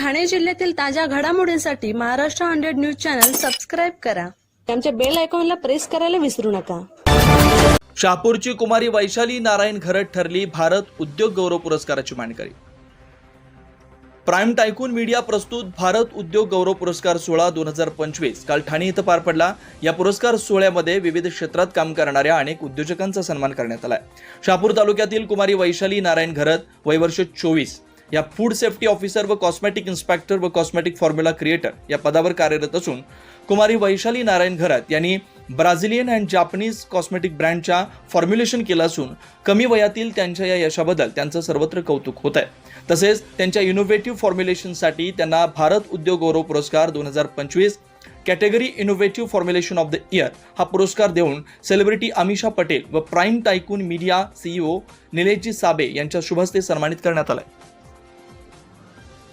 ठाणे जिल्ह्यातील ताज्या घडामोडींसाठी Maharashtra hundred news channel subscribe करा. आमच्या बेल आयकॉनला प्रेस करायला विसरू नका. शहापूरची कुमारी वैशाली नारायण घरत ठरली भारत उद्योग गौरव पुरस्काराची मानकरी प्राईम टायकून मीडिया प्रस्तुत भारत उद्योग गौरव पुरस्कार सोहळा दोन हजार पंचवीस. काल ठाणे इथं पार पडला. या पुरस्कार सोहळ्यामध्ये विविध क्षेत्रात काम करणाऱ्या अनेक उद्योजकांचा सन्मान करण्यात आलाय. शहापूर तालुक्यातील कुमारी वैशाली नारायण घरत वयवर्ष चोवीस. या फूड सेफ्टी ऑफिसर व कॉस्मेटिक इन्स्पेक्टर व कॉस्मेटिक फॉर्म्युला क्रिएटर या पदावर कार्यरत असून कुमारी वैशाली नारायण घरत यांनी ब्राझिलियन अँड जापनीज कॉस्मेटिक ब्रँडच्या फॉर्म्युलेशन केलं असून कमी वयातील त्यांच्या या यशाबद्दल त्यांचं सर्वत्र कौतुक होत आहे. तसेच त्यांच्या इनोव्हेटिव्ह फॉर्म्युलेशनसाठी त्यांना भारत उद्योग गौरव पुरस्कार दोन हजार पंचवीस category innovative formulation of the year हा पुरस्कार देऊन सेलिब्रिटी अमिषा पटेल व prime tycoon media CEO Nilesh ji Sabe यांच्या शुभहस्ते सन्मानित करण्यात आलाय.